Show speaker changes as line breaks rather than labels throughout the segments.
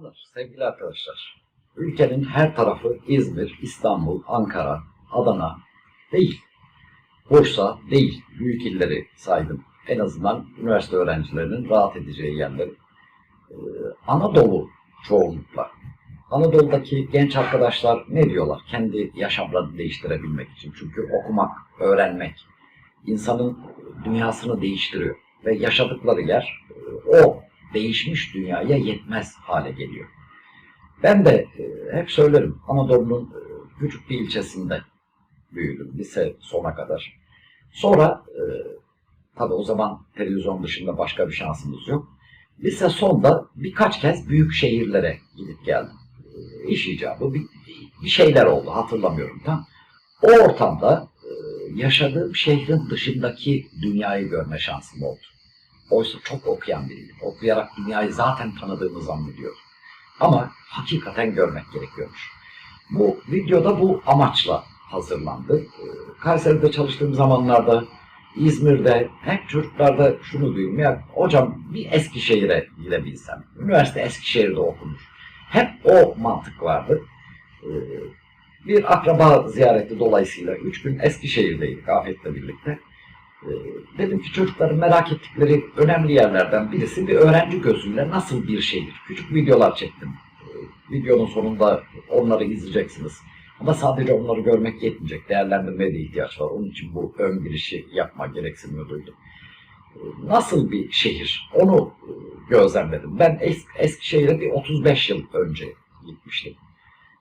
Selamlar sevgili arkadaşlar. Ülkenin her tarafı İzmir, İstanbul, Ankara, Adana değil. Bursa değil. Büyük illeri saydım. En azından üniversite öğrencilerinin rahat edeceği yerleri. Ee, Anadolu çoğunlukla. Anadolu'daki genç arkadaşlar ne diyorlar? Kendi yaşamlarını değiştirebilmek için. Çünkü okumak, öğrenmek insanın dünyasını değiştiriyor. Ve yaşadıkları yer e, o değişmiş dünyaya yetmez hale geliyor. Ben de e, hep söylerim Anadolu'nun e, küçük bir ilçesinde büyüdüm lise sona kadar. Sonra e, tabii o zaman televizyon dışında başka bir şansımız yok. Lise sonda birkaç kez büyük şehirlere gidip geldim. E, iş icabı bir, bir şeyler oldu hatırlamıyorum tam. O ortamda e, yaşadığım şehrin dışındaki dünyayı görme şansım oldu. Oysa çok okuyan biriydim. Okuyarak dünyayı zaten tanıdığımı zannediyordum. Ama hakikaten görmek gerekiyormuş. Bu videoda bu amaçla hazırlandı. Ee, Kayseri'de çalıştığım zamanlarda İzmir'de hep çocuklarda şunu duyuyorum ya hocam bir Eskişehir'e gidebilsem. Üniversite Eskişehir'de okunmuş. Hep o mantık vardı. Ee, Bir akraba ziyareti dolayısıyla üç gün Eskişehir'deydik Afet'le birlikte. Ee, Dedim ki çocukların merak ettikleri önemli yerlerden birisi bir öğrenci gözüyle nasıl bir şehir. Küçük videolar çektim. Ee, Videonun sonunda onları izleyeceksiniz. Ama sadece onları görmek yetmeyecek. Değerlendirmeye de ihtiyaç var. Onun için bu ön girişi yapma gereksinimi duydum. Ee, Nasıl bir şehir? Onu e, gözlemledim. Ben Es- Eskişehir'e bir 35 yıl önce gitmiştim.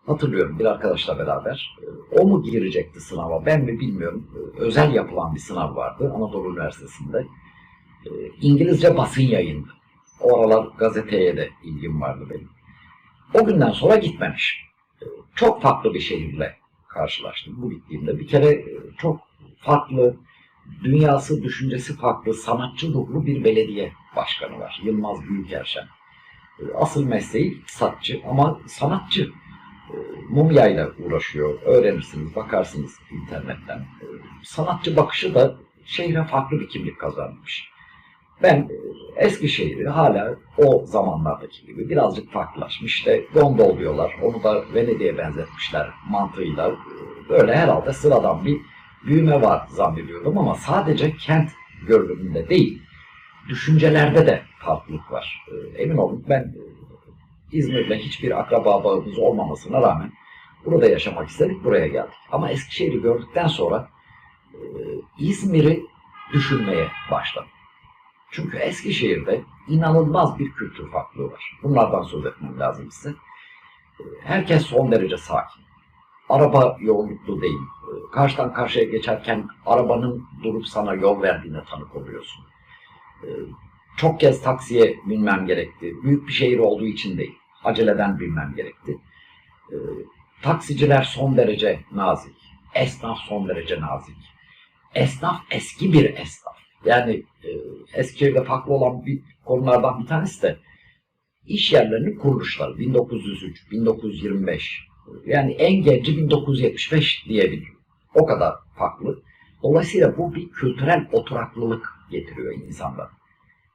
Hatırlıyorum bir arkadaşla beraber. O mu girecekti sınava ben mi bilmiyorum. Özel yapılan bir sınav vardı Anadolu Üniversitesi'nde. Ee, İngilizce basın yayındı. O aralar gazeteye de ilgim vardı benim. O günden sonra gitmemiş. Ee, Çok farklı bir şehirle karşılaştım bu gittiğimde. Bir kere e, çok farklı, dünyası, düşüncesi farklı, sanatçı ruhlu bir belediye başkanı var. Yılmaz Büyükerşen. Ee, Asıl mesleği iktisatçı ama sanatçı mumyayla uğraşıyor. Öğrenirsiniz, bakarsınız internetten. E, Sanatçı bakışı da şehre farklı bir kimlik kazanmış. Ben e, Eskişehir'i hala o zamanlardaki gibi birazcık farklılaşmış. İşte gondol diyorlar. Onu da Venedik'e benzetmişler mantığıyla. E, Böyle herhalde sıradan bir büyüme var zannediyordum ama sadece kent görünümünde değil, düşüncelerde de farklılık var. E, Emin olun ben e, İzmir'le hiçbir akraba bağımız olmamasına rağmen burada yaşamak istedik, buraya geldik. Ama Eskişehir'i gördükten sonra e, İzmir'i düşünmeye başladım. Çünkü Eskişehir'de inanılmaz bir kültür farklılığı var. Bunlardan söz etmem lazım size. E, Herkes son derece sakin. Araba yoğunluklu değil. E, Karşıdan karşıya geçerken arabanın durup sana yol verdiğine tanık oluyorsun. Çok kez taksiye binmem gerekti. Büyük bir şehir olduğu için değil. Aceleden binmem gerekti. E, Taksiciler son derece nazik. Esnaf son derece nazik. Esnaf eski bir esnaf. Yani e, Eskişehir'de farklı olan bir konulardan bir tanesi de iş yerlerinin kuruluşları 1903, 1925. Yani en genci 1975 diyebilirim. O kadar farklı. Dolayısıyla bu bir kültürel oturaklılık getiriyor insanlara.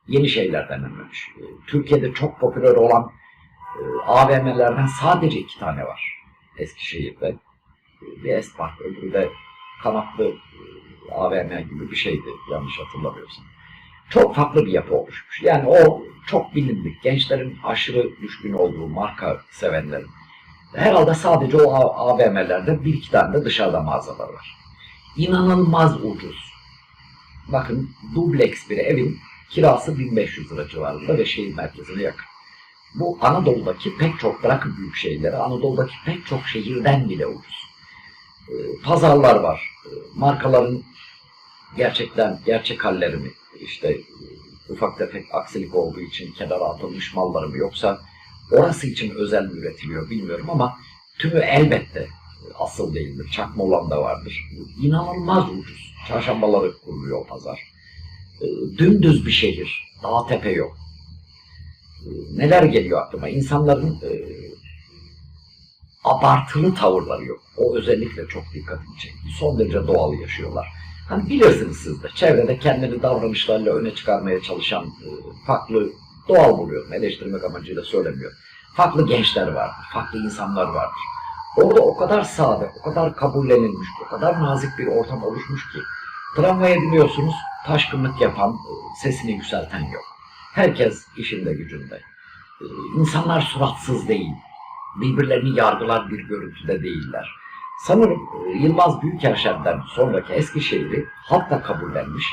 Yeni şeyler denenmemiş. E, Türkiye'de çok popüler olan e, AVM'lerden sadece iki tane var Eskişehir'de. E, Bir Espark, öbürü de kanatlı e, AVM gibi bir şeydi yanlış hatırlamıyorsam. Çok farklı bir yapı oluşmuş. Yani o çok bilindik. Gençlerin aşırı düşkün olduğu marka sevenlerin. Herhalde sadece o AVM'lerde bir iki tane de dışarıda mağazalar var. İnanılmaz ucuz. Bakın dubleks bir evin kirası 1500 lira civarında ve şehir merkezine yakın. Bu Anadolu'daki pek çok, bırakın büyük şehirleri, Anadolu'daki pek çok şehirden bile ucuz. Ee, Pazarlar var. Ee, Markaların gerçekten gerçek halleri mi? İşte e, ufak tefek aksilik olduğu için kenara atılmış malları mı? Yoksa orası için özel mi üretiliyor bilmiyorum ama tümü elbette e, asıl değildir. Çakma olan da vardır. İnanılmaz ucuz. Çarşambaları kuruluyor pazar. Ee, Dümdüz bir şehir. Dağ tepe yok. Ee, Neler geliyor aklıma? İnsanların e, abartılı tavırları yok. O özellikle çok dikkatimi çekti. Son derece doğal yaşıyorlar. Hani bilirsiniz siz de çevrede kendini davranışlarla öne çıkarmaya çalışan e, farklı doğal buluyorum. Eleştirmek amacıyla söylemiyorum. Farklı gençler vardır, farklı insanlar vardır. Orada o kadar sade, o kadar kabullenilmiş, o kadar nazik bir ortam oluşmuş ki tramvaya biniyorsunuz, taşkınlık yapan, e, sesini yükselten yok. Herkes işinde gücünde. E, İnsanlar suratsız değil, birbirlerini yargılar bir görüntüde değiller. Sanırım e, Yılmaz Büyükerşen'den sonraki Eskişehir'i halk da kabullenmiş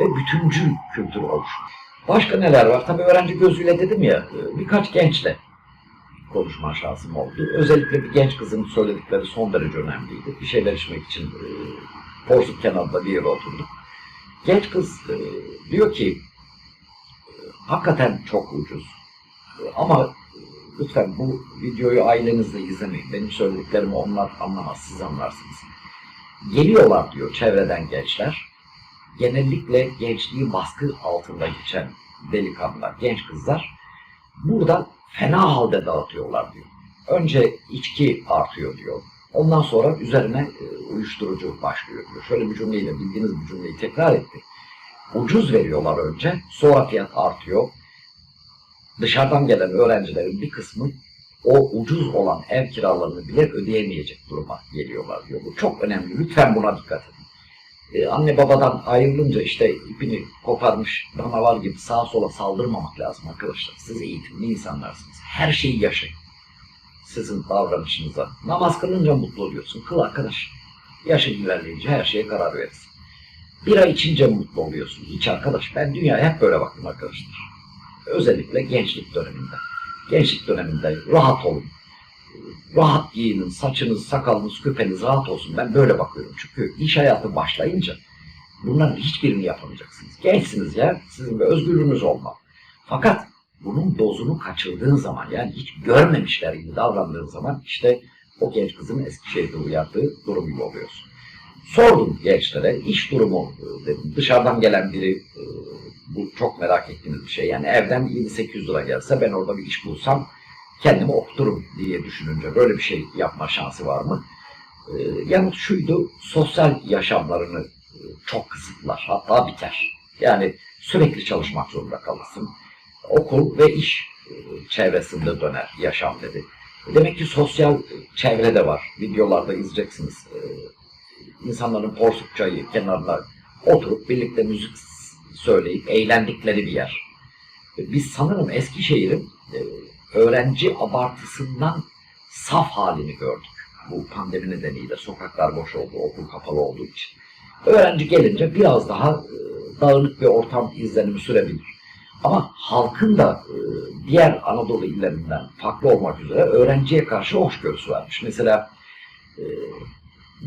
ve bütüncül kültür oluşmuş. Başka neler var? Tabii öğrenci gözüyle dedim ya, e, birkaç gençle konuşma şansım oldu. Özellikle bir genç kızın söyledikleri son derece önemliydi. Bir şeyler içmek için Porsuk kenarında bir yere oturduk. Genç kız e, diyor ki e, hakikaten çok ucuz. E, ama e, lütfen bu videoyu ailenizle izlemeyin. Benim söylediklerimi onlar anlamaz, siz anlarsınız. Geliyorlar diyor çevreden gençler. Genellikle gençliği baskı altında geçen delikanlılar, genç kızlar burada fena halde dağıtıyorlar diyor. Önce içki artıyor diyor. Ondan sonra üzerine e, uyuşturucu başlıyor. Şöyle bir cümleyle bildiğiniz bir cümleyi tekrar etti. Ucuz veriyorlar önce, sonra fiyat artıyor. Dışarıdan gelen öğrencilerin bir kısmı o ucuz olan ev kiralarını bile ödeyemeyecek duruma geliyorlar diyor. Bu çok önemli. Lütfen buna dikkat edin. Ee, anne babadan ayrılınca işte ipini koparmış danavar gibi sağa sola saldırmamak lazım arkadaşlar. Siz eğitimli insanlarsınız. Her şeyi yaşayın. Sizin davranışınıza. Namaz kılınca mutlu oluyorsun. Kıl arkadaş. Yaşın ilerleyince her şeye karar verirsin. Bira içince mutlu oluyorsun. İç arkadaş. Ben dünyaya hep böyle baktım arkadaşlar. Özellikle gençlik döneminde. Gençlik döneminde rahat olun. Rahat giyinin, saçınız, sakalınız, küpeniz rahat olsun. Ben böyle bakıyorum. Çünkü iş hayatı başlayınca bunların hiçbirini yapamayacaksınız. Gençsiniz ya, sizin bir özgürlüğünüz olmalı. Fakat bunun dozunu kaçırdığın zaman, yani hiç görmemişler gibi davrandığın zaman işte o genç kızın Eskişehir'de uyardığı durum gibi oluyorsun. Sordum gençlere, iş durumu e, dedim. Dışarıdan gelen biri, e, bu çok merak ettiğiniz bir şey. Yani evden 7-800 lira gelse ben orada bir iş bulsam kendimi okuturum diye düşününce böyle bir şey yapma şansı var mı? Ee, yanıt şuydu, sosyal yaşamlarını e, çok kısıtlar, hatta biter. Yani sürekli çalışmak zorunda kalırsın. Okul ve iş e, çevresinde döner yaşam dedi. Demek ki sosyal çevre de var. Videolarda izleyeceksiniz. Ee, insanların porsuk çayı kenarında oturup birlikte müzik söyleyip eğlendikleri bir yer. Biz sanırım Eskişehir'in e, öğrenci abartısından saf halini gördük. Bu pandemi nedeniyle sokaklar boş oldu, okul kapalı olduğu için. Öğrenci gelince biraz daha e, dağınık bir ortam izlenimi sürebilir. Ama halkın da e, diğer Anadolu illerinden farklı olmak üzere öğrenciye karşı hoşgörüsü varmış. Mesela e,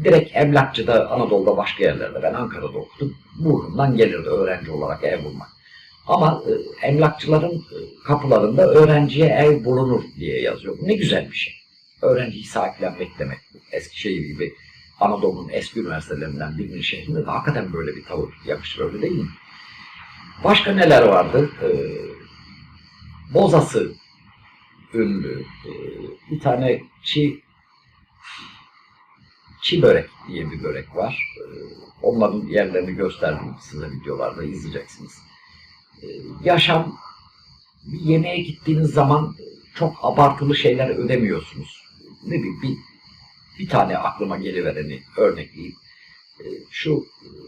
direkt emlakçıda Anadolu'da başka yerlerde ben Ankara'da okudum. Burnumdan gelirdi öğrenci olarak ev bulmak. Ama e, emlakçıların e, kapılarında öğrenciye ev bulunur diye yazıyor. Ne güzel bir şey. Öğrenciyi sahiplenmek demek. Eskişehir gibi Anadolu'nun eski üniversitelerinden birinin şehrinde de hakikaten böyle bir tavır yakışır öyle değil mi? Başka neler vardı? E, Bozası ünlü. E, bir tane çi çi börek diye bir börek var. E, onların yerlerini gösterdim size videolarda izleyeceksiniz yaşam bir yemeğe gittiğiniz zaman çok abartılı şeyler ödemiyorsunuz. Ne bileyim bir, bir tane aklıma gelivereni örnekleyeyim. E, Şu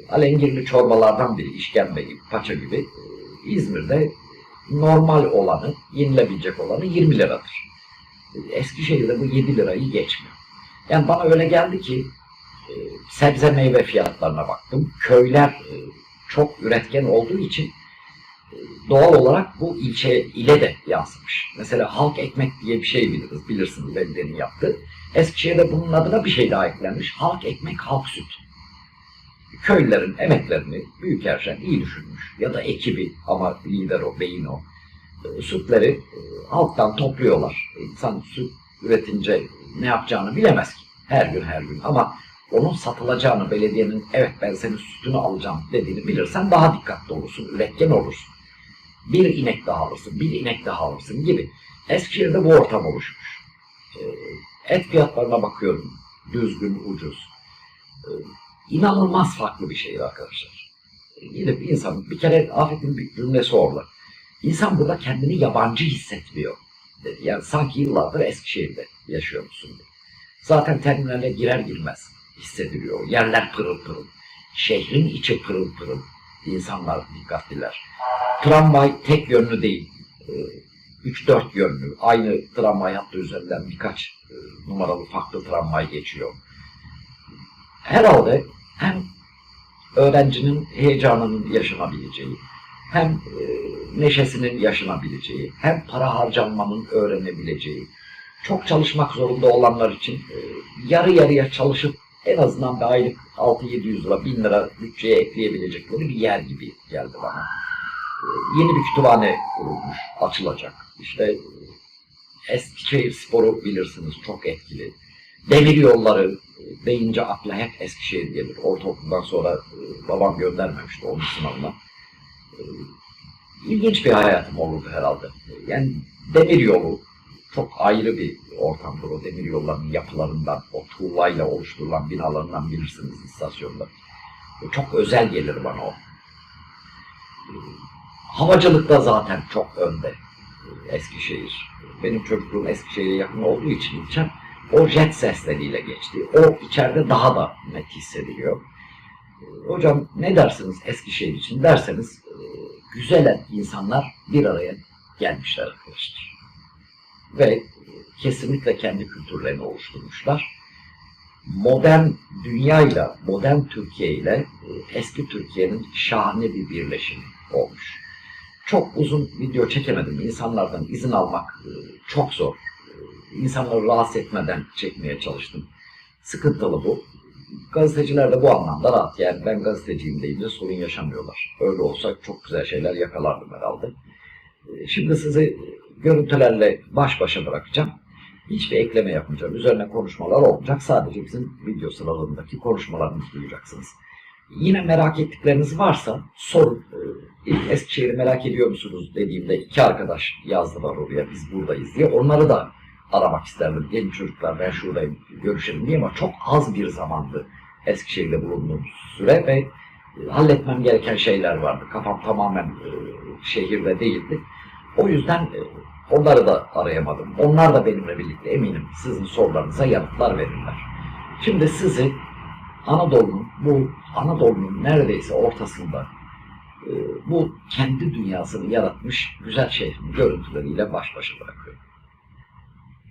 alengirli çorbalardan biri işkembe gibi, paça gibi e, İzmir'de normal olanı, yenilebilecek olanı 20 liradır. E, Eskişehir'de bu 7 lirayı geçmiyor. Yani bana öyle geldi ki sebze meyve fiyatlarına baktım. Köyler çok üretken olduğu için doğal olarak bu ilçe ile de yansımış. Mesela halk ekmek diye bir şey biliriz, bilirsiniz belediyenin yaptığı. Eskişehir'de bunun adına bir şey daha eklenmiş. Halk ekmek, halk süt. Köylülerin emeklerini Büyükerşen iyi düşünmüş. Ya da ekibi ama lider o, beyin o. E, sütleri e, halktan topluyorlar. İnsan süt üretince ne yapacağını bilemez ki. Her gün her gün. Ama onun satılacağını belediyenin evet ben senin sütünü alacağım dediğini bilirsen daha dikkatli olursun, üretken olursun bir inek daha alırsın, bir inek daha alırsın gibi. Eskişehir'de bu ortam oluşmuş. Et fiyatlarına bakıyorum. Düzgün, ucuz. İnanılmaz farklı bir şey arkadaşlar. Ee, Gidip insan, bir kere Afet'in bir cümlesi orada. İnsan burada kendini yabancı hissetmiyor. dedi. Yani sanki yıllardır Eskişehir'de yaşıyormuşsun gibi. Zaten terminale girer girmez hissediliyor. Yerler pırıl pırıl. Şehrin içi pırıl pırıl. İnsanlar dikkatliler. Tramvay tek yönlü değil. 3-4 yönlü. Aynı tramvay hattı üzerinden birkaç e, numaralı farklı tramvay geçiyor. Herhalde hem öğrencinin heyecanının yaşanabileceği, hem e, neşesinin yaşanabileceği, hem para harcanmanın öğrenebileceği, çok çalışmak zorunda olanlar için e, yarı yarıya çalışıp en azından bir aylık 6-700 lira, 1000 lira bütçeye ekleyebilecekleri bir yer gibi geldi bana. E, yeni bir kütüphane kurulmuş, açılacak. İşte Eskişehir sporu bilirsiniz çok etkili. Demir yolları e, deyince akla hep Eskişehir gelir. Ortaokuldan sonra e, babam göndermemişti onun sınavına. E, İlginç bir hayatım olurdu herhalde. Yani demir yolu çok ayrı bir ortamdır o demir yollarının yapılarından, o tuğlayla oluşturulan binalarından bilirsiniz istasyonda. Çok özel gelir bana o. Havacılıkta zaten çok önde Eskişehir. Benim çocukluğum Eskişehir'e yakın olduğu için ilçem o jet sesleriyle geçti. O içeride daha da net hissediliyor. Hocam ne dersiniz Eskişehir için derseniz e, güzel insanlar bir araya gelmişler arkadaşlar. Ve e, kesinlikle kendi kültürlerini oluşturmuşlar. Modern dünyayla, modern Türkiye ile e, eski Türkiye'nin şahane bir birleşimi olmuş. Çok uzun video çekemedim. İnsanlardan izin almak çok zor. İnsanları rahatsız etmeden çekmeye çalıştım. Sıkıntılı bu. Gazeteciler de bu anlamda rahat. Yani ben gazeteciyim deyince sorun yaşamıyorlar. Öyle olsa çok güzel şeyler yakalardım herhalde. E, Şimdi sizi görüntülerle baş başa bırakacağım. Hiçbir ekleme yapmayacağım. Üzerine konuşmalar olmayacak. Sadece bizim video sıralarındaki konuşmalarımızı duyacaksınız. Yine merak ettikleriniz varsa sorun. Ee, Eskişehir'i merak ediyor musunuz dediğimde iki arkadaş yazdılar oraya biz buradayız diye. Onları da aramak isterdim. Gelin çocuklar ben şuradayım görüşelim diye ama çok az bir zamandı Eskişehir'de bulunduğum süre ve e, halletmem gereken şeyler vardı. Kafam tamamen e, şehirde değildi. O yüzden e, onları da arayamadım. Onlar da benimle birlikte eminim sizin sorularınıza yanıtlar verirler. Şimdi sizi Anadolu'nun bu Anadolu'nun neredeyse ortasında bu kendi dünyasını yaratmış güzel şehrin görüntüleriyle baş başa bırakıyorum.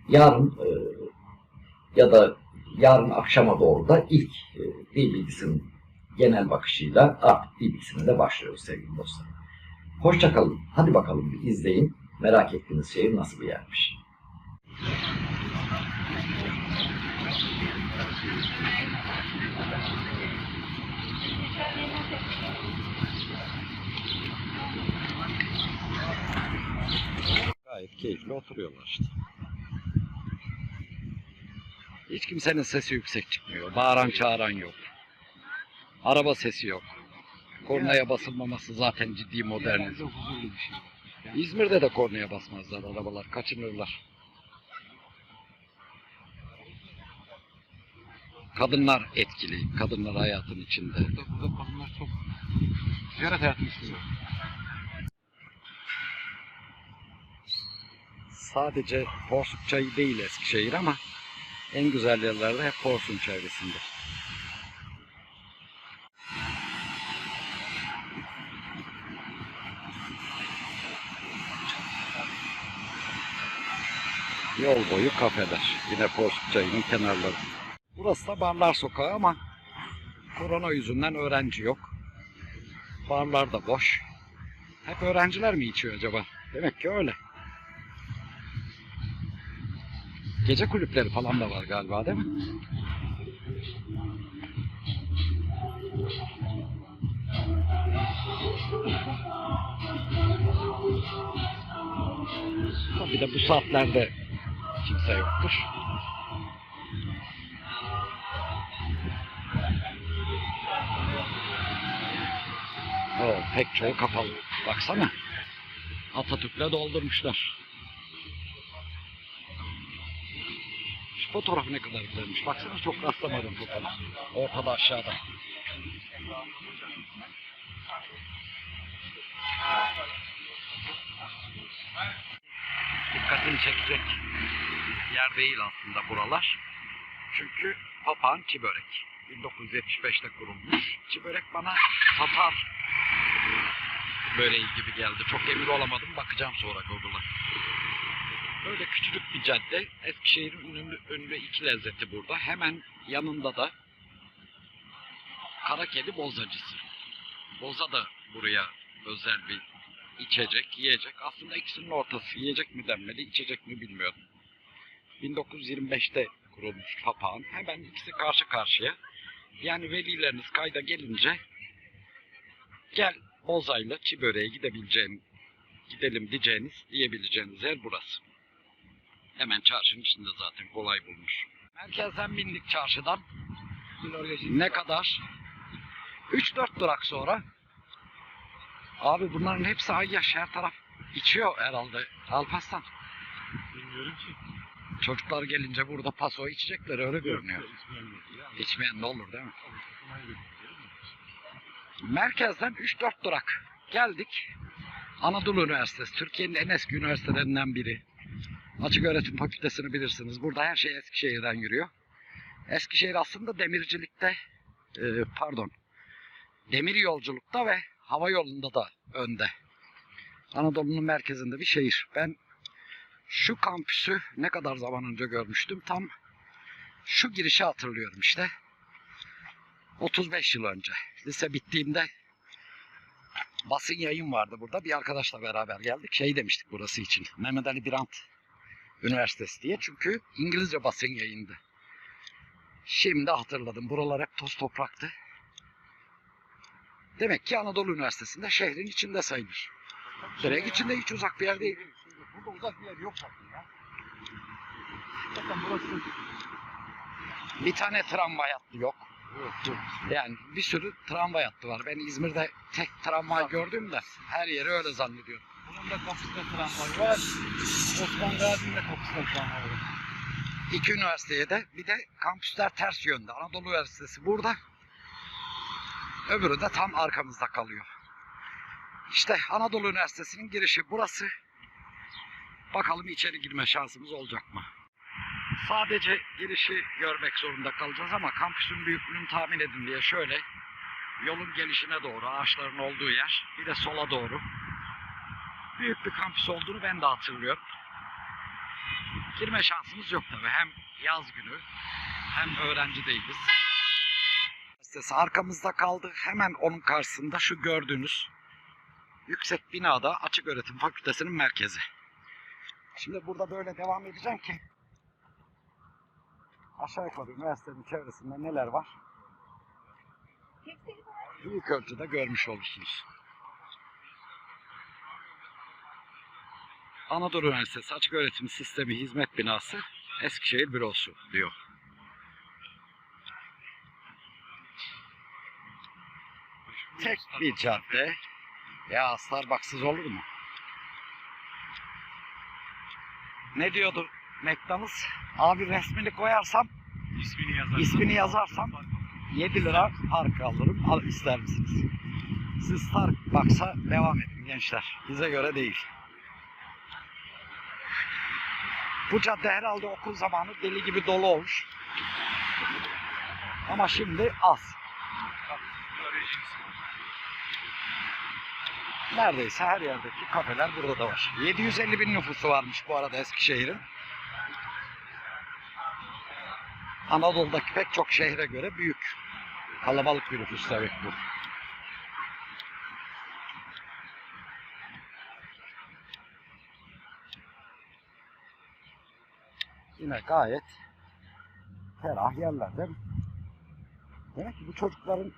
Yarın e, ya da yarın akşama doğru da ilk e, dil bilgisinin genel bakışıyla artık dil bilgisine de başlıyoruz sevgili dostlar. Hoşçakalın. Hadi bakalım bir izleyin. Merak ettiğiniz şehir nasıl bir yermiş. Gayet keyifli oturuyorlar işte. Hiç kimsenin sesi yüksek çıkmıyor. Bağıran çağıran yok. Araba sesi yok. Kornaya basılmaması zaten ciddi modernizm. İzmir'de de kornaya basmazlar arabalar. Kaçınırlar. Kadınlar etkili. Kadınlar hayatın içinde.
Burada, burada kadınlar çok ticaret hayatını istiyor.
Sadece Porsuk çayı değil Eskişehir ama en güzel yerlerde hep Porsuk'un çevresinde. Yol boyu kafeler. Yine Porsuk çayının kenarları. Burası da Barlar Sokağı ama korona yüzünden öğrenci yok. Barlar da boş. Hep öğrenciler mi içiyor acaba? Demek ki öyle. Gece kulüpleri falan da var galiba değil mi? Tabii de bu saatlerde kimse yoktur. Oo, pek çoğu kapalı. Baksana. Atatürk'le doldurmuşlar. Fotoğraf ne kadar güzelmiş. Baksana çok rastlamadım fotoğraf. Ortada aşağıda. dikkatini çekecek yer değil aslında buralar. Çünkü papağan çibörek. 1975'te kurulmuş. Çibörek bana Tatar böreği gibi geldi. Çok emin olamadım. Bakacağım sonra Google'a. Böyle küçücük bir cadde. Eskişehir'in ünlü, ünlü iki lezzeti burada. Hemen yanında da Karakedi Bozacısı. Boza da buraya özel bir içecek, yiyecek. Aslında ikisinin ortası. Yiyecek mi denmeli, içecek mi bilmiyorum. 1925'te kurulmuş papağan. Hemen ikisi karşı karşıya. Yani velileriniz kayda gelince gel Bozay'la çi böreğe gidebileceğin, gidelim diyeceğiniz, diyebileceğiniz yer burası. Hemen çarşının içinde zaten kolay bulmuş. Merkezden bindik çarşıdan. Ne kadar? 3-4 durak sonra. Abi bunların hepsi ayyaş her taraf içiyor herhalde. Alparslan.
Bilmiyorum ki.
Çocuklar gelince burada paso içecekler öyle görünüyor. İçmeyen de olur değil mi? Merkezden 3-4 durak geldik. Anadolu Üniversitesi, Türkiye'nin en eski üniversitelerinden biri. Açık öğretim fakültesini bilirsiniz. Burada her şey Eskişehir'den yürüyor. Eskişehir aslında demircilikte, e, pardon, demir yolculukta ve hava yolunda da önde. Anadolu'nun merkezinde bir şehir. Ben şu kampüsü ne kadar zaman önce görmüştüm? Tam şu girişi hatırlıyorum işte. 35 yıl önce. Lise bittiğimde basın yayın vardı burada. Bir arkadaşla beraber geldik. Şey demiştik burası için. Mehmet Ali Birant Üniversitesi diye. Çünkü İngilizce basın yayındı. Şimdi hatırladım. Buralar hep toz topraktı. Demek ki Anadolu Üniversitesi'nde şehrin içinde sayılır. Direkt içinde hiç uzak bir yer değil.
Burada uzak bir yer yok zaten ya. Zaten burası
Bir tane tramvay hattı yok.
yok yok.
Yani bir sürü tramvay hattı var. Ben İzmir'de tek tramvay gördüm de her yeri öyle zannediyorum.
Bunun da kapısında tramvay var. Osman Gazi'nin de kapısında tramvay var.
İki üniversiteye de bir de kampüsler ters yönde. Anadolu Üniversitesi burada. Öbürü de tam arkamızda kalıyor. İşte Anadolu Üniversitesi'nin girişi burası. Bakalım içeri girme şansımız olacak mı? Sadece girişi görmek zorunda kalacağız ama kampüsün büyüklüğünü tahmin edin diye şöyle yolun gelişine doğru ağaçların olduğu yer bir de sola doğru büyük bir kampüs olduğunu ben de hatırlıyorum. Girme şansımız yok tabii. Hem yaz günü hem öğrenci değiliz. Üniversitesi arkamızda kaldı. Hemen onun karşısında şu gördüğünüz yüksek binada Açık Öğretim Fakültesinin merkezi. Şimdi burada böyle devam edeceğim ki aşağı yukarı üniversitenin çevresinde neler var büyük ölçüde görmüş olursunuz. Anadolu Üniversitesi Açık Öğretim Sistemi Hizmet Binası Eskişehir Bürosu diyor. Tek bir cadde. Ya Starbucks'sız olur mu? Ne diyordu McDonald's? Abi resmini koyarsam,
İsmini yazar.
ismini yazarsam 7 lira fark alırım. Al ister misiniz? Siz Starbucks'a devam edin gençler. Bize göre değil. Bu cadde herhalde okul zamanı deli gibi dolu olmuş. Ama şimdi az. Neredeyse her yerdeki kafeler burada da var. 750 bin nüfusu varmış bu arada Eskişehir'in. Anadolu'daki pek çok şehre göre büyük. Kalabalık bir nüfus tabii bu. Yine gayet ferah yerler değil mi? Demek ki bu çocukların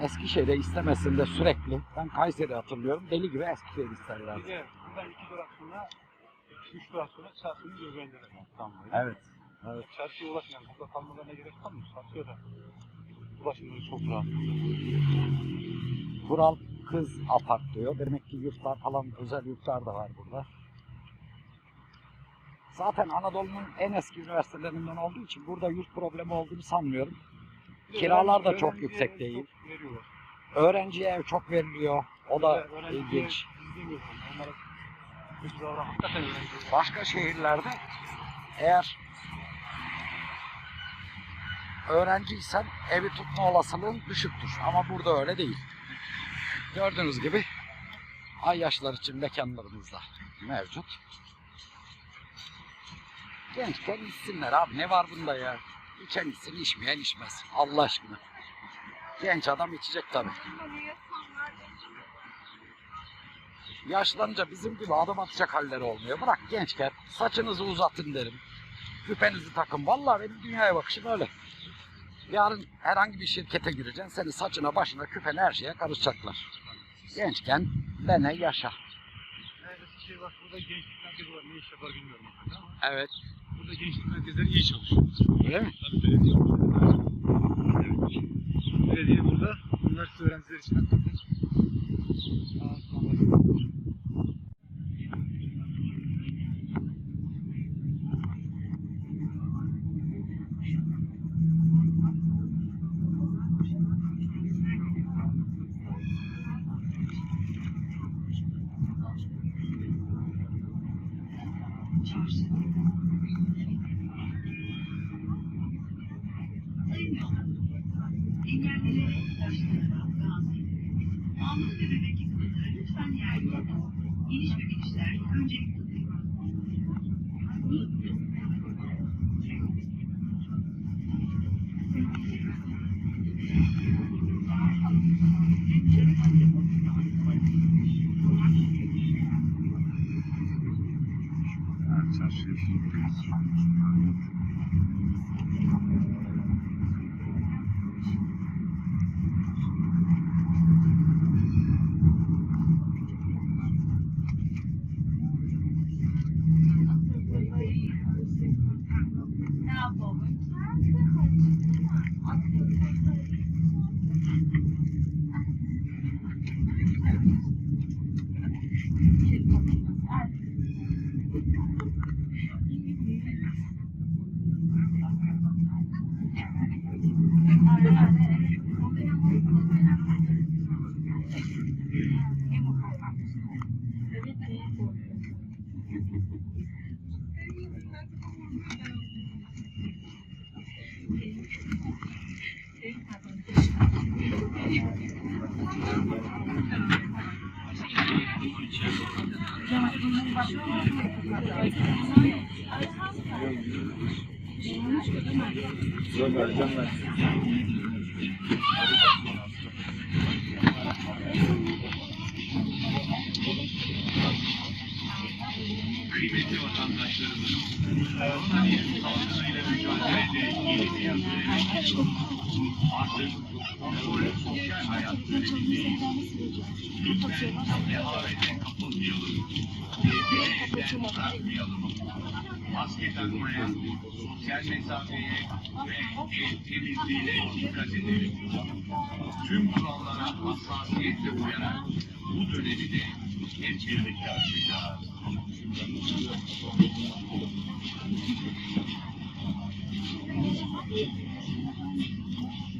Eskişehir'e istemesinde sürekli, ben Kayseri hatırlıyorum, deli gibi Eskişehir isterler.
Bir de buradan iki durak sonra, üç durak sonra çarşının göbeğinde de tramvay.
Evet. Evet.
Çarşıya ulaşmayan, burada kalmalarına gerek kalmıyor. Çarşıya da ulaşımları çok rahat.
Kural kız apart diyor. Demek ki yurtlar falan özel yurtlar da var burada. Zaten Anadolu'nun en eski üniversitelerinden olduğu için burada yurt problemi olduğunu sanmıyorum. Kiralar da çok yüksek değil. Öğrenciye ev çok veriliyor. O da ilginç. Başka şehirlerde eğer öğrenciysen evi tutma olasılığın düşüktür. Ama burada öyle değil. Gördüğünüz gibi ay yaşlar için mekanlarımızda mevcut. Gençken içsinler abi. Ne var bunda ya? İçen içsin, içmeyen içmez. Allah aşkına. Genç adam içecek tabii. Yaşlanınca bizim gibi adım atacak halleri olmuyor. Bırak gençken saçınızı uzatın derim. Küpenizi takın. Vallahi benim dünyaya bakışım öyle. Yarın herhangi bir şirkete gireceksin. Seni saçına, başına, küpene her şeye karışacaklar. Gençken dene yaşa.
Evet, şey var, burada gençlik merkezi var. Ne iş yapar bilmiyorum
Evet.
Burada gençlik merkezleri iyi çalışıyor.
Öyle mi?
Tabii belediye. Evet. Belediye burada üniversite öğrencileri için hakikaten. Thank
you. Kıymetli maske takmaya, sosyal mesafeye ve el temizliğine dikkat edelim. Tüm kurallara hassasiyetle uyarak bu
dönemi de hep birlikte aşacağız. Thank you.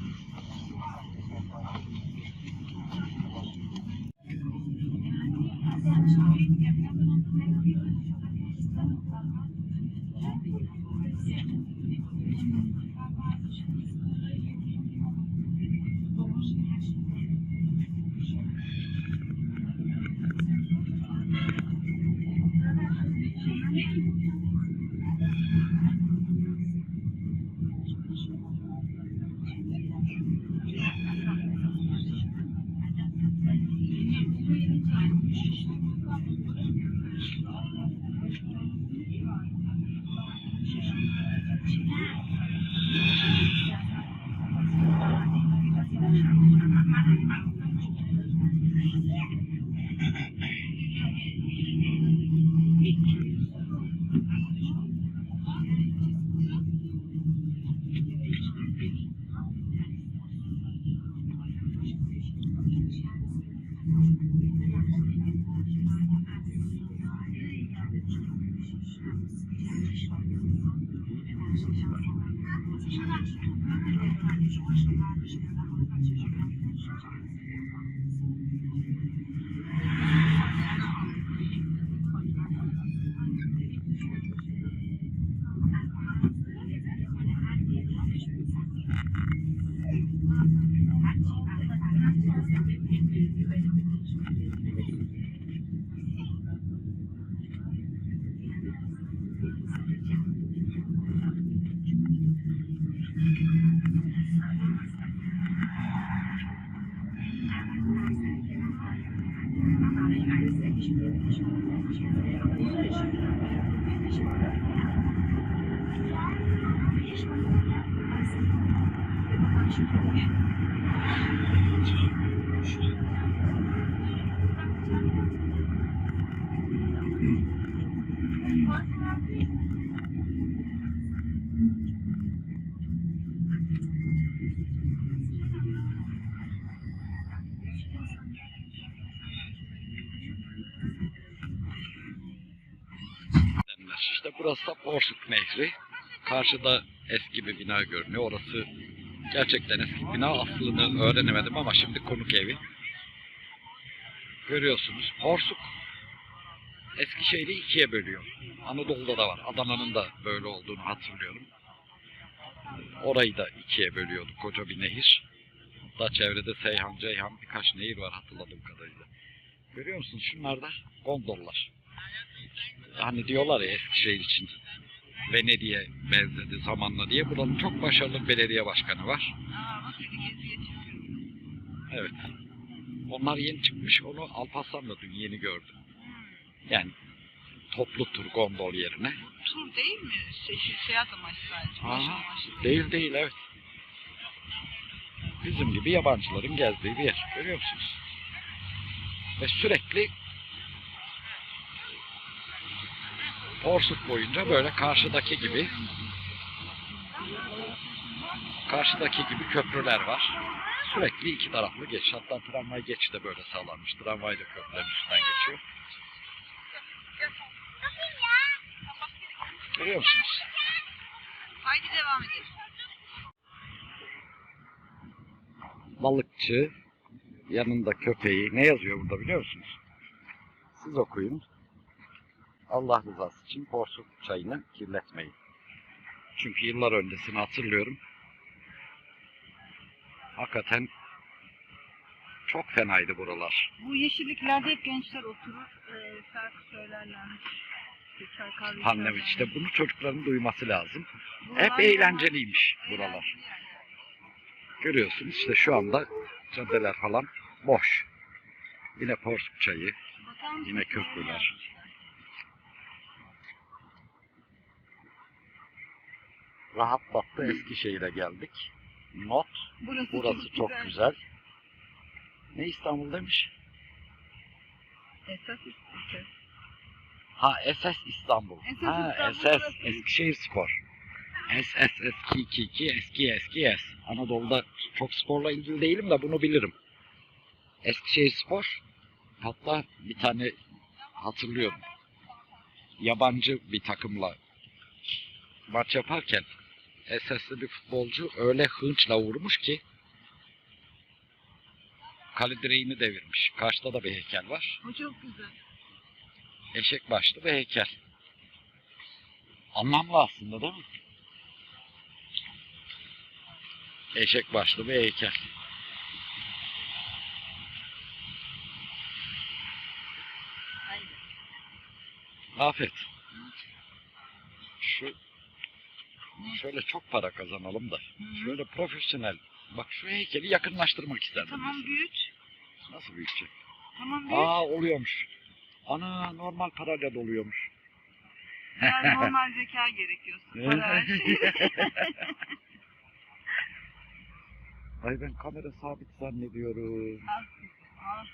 是江苏的，我在深圳，我在那边呢。你说为什么？就是原来我在深圳比较偏少一
些。İşte burası da Porsuk Nehri. Karşıda eski bir bina görünüyor. Orası gerçekten eski bina. Aslını öğrenemedim ama şimdi konuk evi. Görüyorsunuz. Porsuk Eskişehir'i ikiye bölüyor. Anadolu'da da var. Adana'nın da böyle olduğunu hatırlıyorum. Orayı da ikiye bölüyordu. Koca bir nehir. Hatta çevrede Seyhan, Ceyhan birkaç nehir var hatırladığım kadarıyla. Görüyor musunuz? Şunlar da gondollar. Hani diyorlar ya Eskişehir için Venedik'e benzedi zamanla diye. Buranın çok başarılı belediye başkanı var. Evet. Onlar yeni çıkmış. Onu Alparslan'la dün yeni gördüm. Yani toplu tur gondol yerine.
Tur değil mi? Şey, şey, seyahat amaçlı sadece.
Aha,
amaçlı.
değil değil evet. Bizim gibi yabancıların gezdiği bir yer. Görüyor musunuz? Ve sürekli Porsuk boyunca böyle karşıdaki gibi karşıdaki gibi köprüler var. Sürekli iki taraflı geç. Hatta tramvay geçişi de böyle sağlanmış. Tramvay da köprülerin üstünden geçiyor. Görüyor musunuz?
Haydi devam edelim.
balıkçı, yanında köpeği. Ne yazıyor burada biliyor musunuz? Siz okuyun. Allah rızası için porsuk çayını kirletmeyin. Çünkü yıllar öncesini hatırlıyorum. Hakikaten çok fenaydı buralar.
Bu yeşilliklerde hep gençler oturur, e, şarkı söylerlermiş. İçerlermiş.
işte bunu çocukların duyması lazım. Hep eğlenceliymiş buralar. Görüyorsunuz işte şu anda caddeler falan boş. Yine porsuk çayı, yine köprüler. Rahatlattı Eskişehir'e geldik. Not,
Burası,
burası çok güzel. Ne İstanbul demiş?
Esas İstanbul.
Ha SS İstanbul.
SS
ha
İstanbul
SS. Eskişehir Spor. SS eski 2 2 eski eski es. Anadolu'da çok sporla ilgili değilim de bunu bilirim. Eskişehir Spor. Hatta bir tane hatırlıyorum. Yabancı bir takımla maç yaparken SS'li bir futbolcu öyle hınçla vurmuş ki kale direğini devirmiş. Karşıda da bir heykel var.
O çok güzel.
Eşek başlı ve heykel. Anlamlı aslında değil mi? Eşek başlı ve heykel. Afet. Şu şöyle çok para kazanalım da.
Hı.
Şöyle profesyonel. Bak şu heykeli yakınlaştırmak isterdim.
Tamam
mesela.
büyüt.
Nasıl büyütecek?
Tamam büyüt.
Aa oluyormuş. Ana normal parayla doluyormuş.
Biraz normal zeka gerekiyor. Para her şey.
Ay ben kamera sabit zannediyorum.
Al, al.